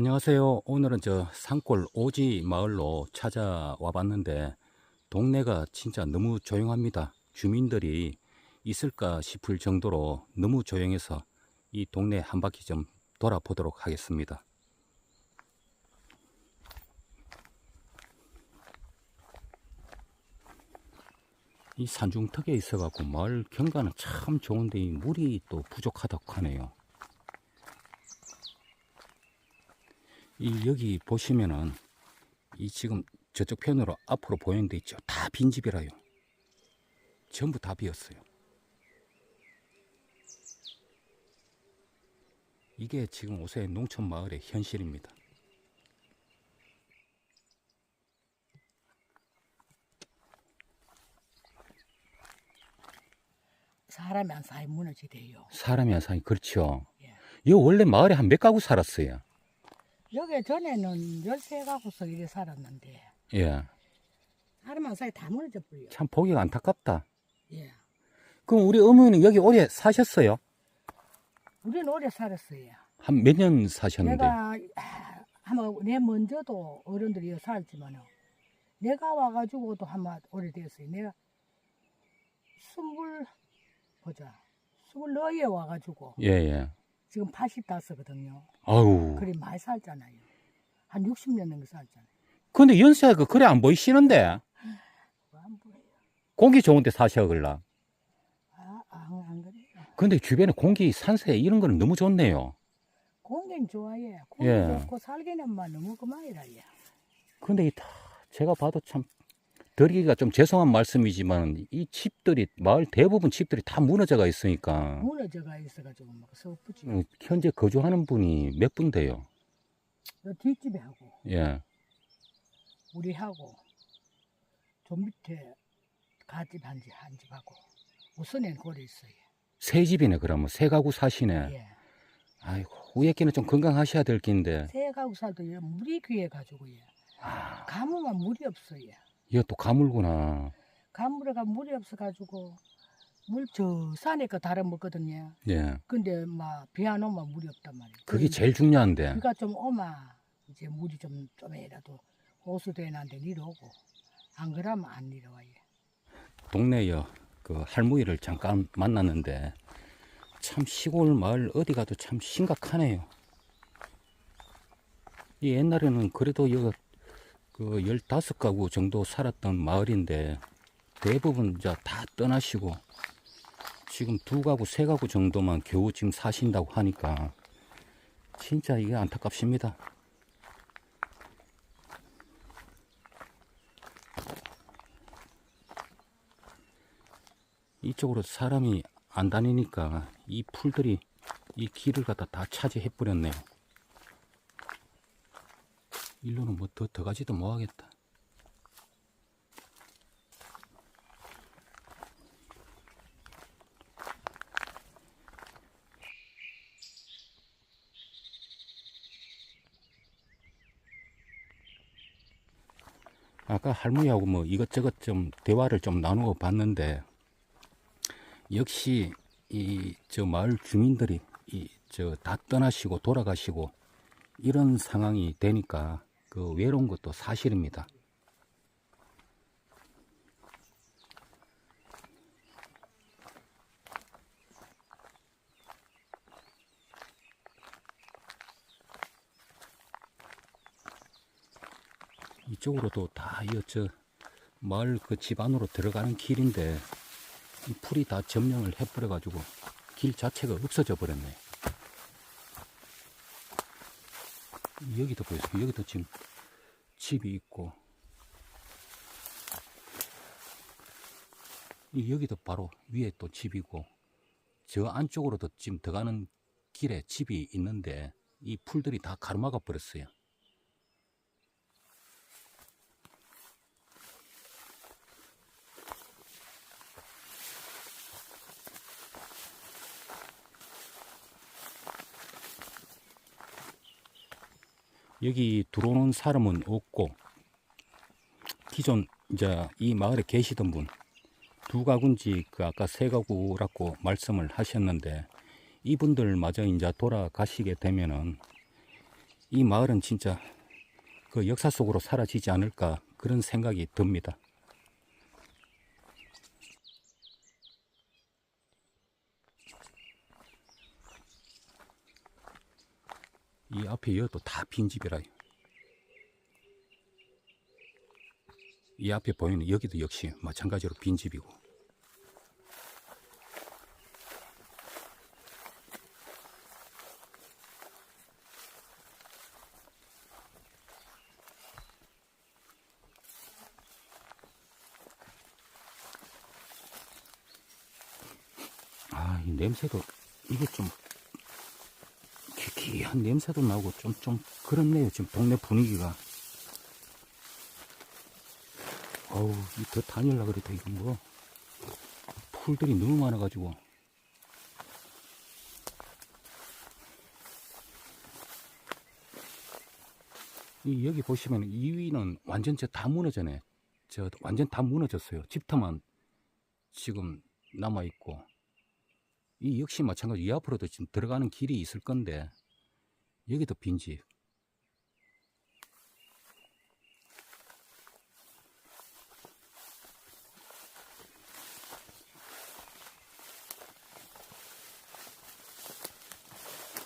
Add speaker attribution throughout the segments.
Speaker 1: 안녕하세요. 오늘은 저 산골 오지 마을로 찾아와 봤는데 동네가 진짜 너무 조용합니다. 주민들이 있을까 싶을 정도로 너무 조용해서 이 동네 한 바퀴 좀 돌아보도록 하겠습니다. 이 산중턱에 있어갖고 마을 경관은 참 좋은데 이 물이 또 부족하다고 하네요. 이 여기 보시면은 이 지금 저쪽 편으로 앞으로 데 있죠. 다 빈집이라요. 전부 다 비었어요. 이게 지금 요새 농촌 마을의 현실입니다.
Speaker 2: 사람이 안 사이 무너지대요.
Speaker 1: 사람이 한 사람이 그렇죠.
Speaker 2: 예.
Speaker 1: 이 원래 마을에 한 몇 가구 살았어요.
Speaker 2: 여기 전에는 열세 가구서 이래 살았는데
Speaker 1: 예.
Speaker 2: 안 사이 다 무너져 버려.
Speaker 1: 참 보기가 안타깝다.
Speaker 2: 예.
Speaker 1: 그럼 우리 어머니는 여기 오래 사셨어요?
Speaker 2: 우리는 오래 살았어요.
Speaker 1: 한 몇 년 사셨는데?
Speaker 2: 내가 아, 아마 내 먼저도 어른들이 여기 살았지만은 내가 와가지고도 아마 오래됐어요. 내가 스물 보자 스물 너에 와가지고
Speaker 1: 예, 예.
Speaker 2: 지금 85거든요.
Speaker 1: 아우.
Speaker 2: 그리 많이 살잖아요. 한 60년 넘게 살잖아요.
Speaker 1: 근데 연세가 그래 안 보이시는데?
Speaker 2: 그거 안 보여요.
Speaker 1: 공기 좋은데 사셔글라.
Speaker 2: 아, 안, 안 그래요.
Speaker 1: 근데 주변에 공기 산세 이런 거는 너무 좋네요.
Speaker 2: 공기는 좋아해. 공기
Speaker 1: 예.
Speaker 2: 좋고 살기는만 너무 그만이라 예.
Speaker 1: 근데 이 다 제가 봐도 참 드리기가 좀 죄송한 말씀이지만 이 집들이 마을 대부분 집들이 다 무너져가 있으니까
Speaker 2: 무너져가 있어가지고 막 서프지.
Speaker 1: 음, 현재 거주하는 분이 몇 분 돼요?
Speaker 2: 요 뒷집에 하고
Speaker 1: 예.
Speaker 2: 우리 하고 저 밑에 가집 한집 한 집하고 우선엔 고래 있어요.
Speaker 1: 세 집이네 그러면 세 가구 사시네.
Speaker 2: 예.
Speaker 1: 아이고 위에 끼는 좀 건강하셔야 될 낀데.
Speaker 2: 새 가구 살도 예, 물이 귀해 가지고 예.
Speaker 1: 아,
Speaker 2: 가무만 물이 없어요.
Speaker 1: 이거 또 가물구나.
Speaker 2: 가무가 물이 없어 가지고 물 저 산에 거 달아 먹거든요.
Speaker 1: 예.
Speaker 2: 근데 막 비 안 오면 물이 없단 말이에요.
Speaker 1: 그게 제일 중요한데.
Speaker 2: 비가 좀 오면 이제 물이 좀 좀이라도 호수되는데 내려오고 안 그러면 안 내려와요.
Speaker 1: 동네에 그 할머니를 잠깐 만났는데 참 시골 마을 어디 가도 참 심각하네요. 이 옛날에는 그래도 여기 그 열다섯 가구 정도 살았던 마을인데 대부분 이제 다 떠나시고 지금 두 가구 세 가구 정도만 겨우 지금 사신다고 하니까 진짜 이게 안타깝습니다. 이쪽으로 사람이 안 다니니까 이 풀들이 이 길을 갖다 다 차지해 버렸네요. 일로는 뭐 더 더 가지도 못하겠다. 아까 할머니하고 뭐 이것저것 좀 대화를 좀 나누어 봤는데 역시 이 저 마을 주민들이 이 저 다 떠나시고 돌아가시고 이런 상황이 되니까 그 외로운 것도 사실입니다. 이쪽으로도 다이저 마을 그 집 안으로 들어가는 길인데 이 풀이 다 점령을 해버려 가지고 길 자체가 없어져 버렸네. 여기도 보세요. 여기도 지금 집이 있고 이 여기도 바로 위에 또 집이고 저 안쪽으로도 지금 들어가는 길에 집이 있는데 이 풀들이 다 가로막아 버렸어요. 여기 들어오는 사람은 없고 기존 이제 이 마을에 계시던 분 두 가구인지 그 아까 세 가구라고 말씀을 하셨는데 이분들마저 이제 돌아가시게 되면은 이 마을은 진짜 그 역사 속으로 사라지지 않을까 그런 생각이 듭니다. 이 앞에 이것도 다 빈집이라. 이 앞에 보이는 여기도 역시 마찬가지로 빈집이고. 아, 이 냄새도 이게 좀 기기한 냄새도 나고 좀 좀 그렇네요. 지금 동네 분위기가. 어우, 이더 다닐라 그래도 이거 뭐 풀들이 너무 많아가지고. 이 여기 보시면 이 위는 완전 저다 무너져네. 저 완전 다 무너졌어요. 집터만 지금 남아 있고. 이 역시 마찬가지 이 앞으로도 지금 들어가는 길이 있을 건데 여기도 빈집.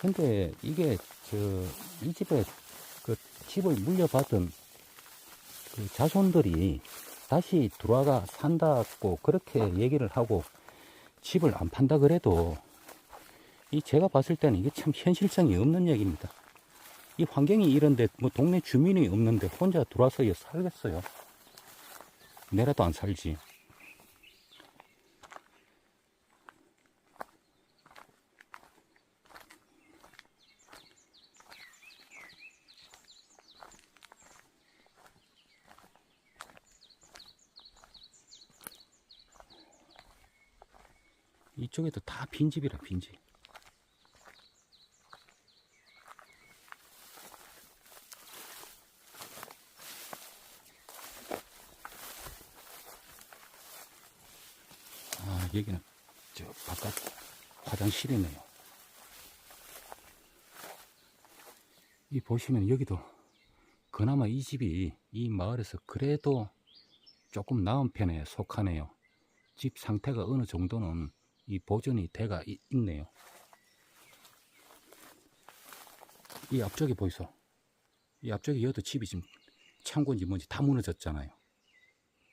Speaker 1: 근데 이게 저 이 집에 그 집을 물려받은 그 자손들이 다시 들어와가 산다고 그렇게 얘기를 하고 집을 안 판다 그래도 이 제가 봤을 때는 이게 참 현실성이 없는 얘기입니다. 이 환경이 이런데 뭐 동네 주민이 없는데 혼자 들어와서 여 살겠어요. 내라도 안 살지. 이쪽에도 다 빈집이라 빈집. 아 여기는 저 바깥 화장실이네요. 이 보시면 여기도 그나마 이 집이 이 마을에서 그래도 조금 나은 편에 속하네요. 집 상태가 어느 정도는 이 보존이 돼가 이- 있네요. 이 앞쪽에 보이소. 이 앞쪽에 여도 집이 지금 창고인지 뭔지 다 무너졌잖아요.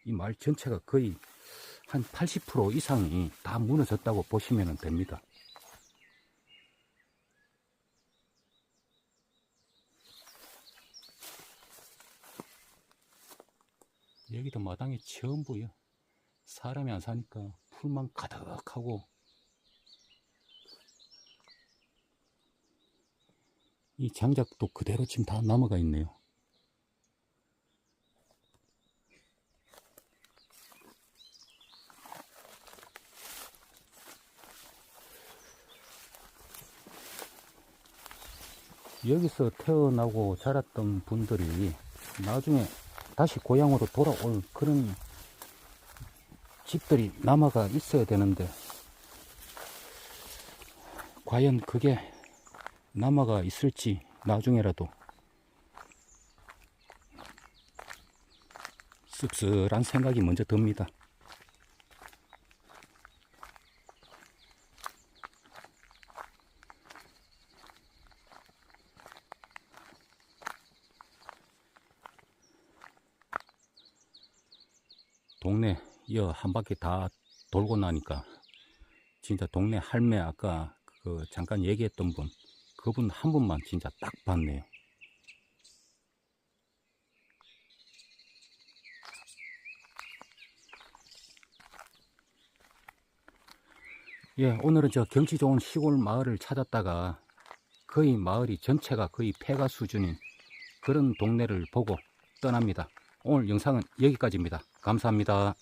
Speaker 1: 이 마을 전체가 거의 한 80% 이상이 다 무너졌다고 보시면 됩니다. 여기도 마당이 전부요. 사람이 안 사니까 풀만 가득하고 이 장작도 그대로 지금 다 남아가 있네요. 여기서 태어나고 자랐던 분들이 나중에 다시 고향으로 돌아올 그런 집들이 남아가 있어야 되는데 과연 그게 남아가 있을지 나중에라도 씁쓸한 생각이 먼저 듭니다. 동네 여 한 바퀴 다 돌고 나니까 진짜 동네 할매 아까 그 잠깐 얘기했던 분 그분 한 분만 진짜 딱 봤네요. 예, 오늘은 저 경치 좋은 시골 마을을 찾았다가 거의 마을이 전체가 거의 폐가 수준인 그런 동네를 보고 떠납니다. 오늘 영상은 여기까지입니다. 감사합니다.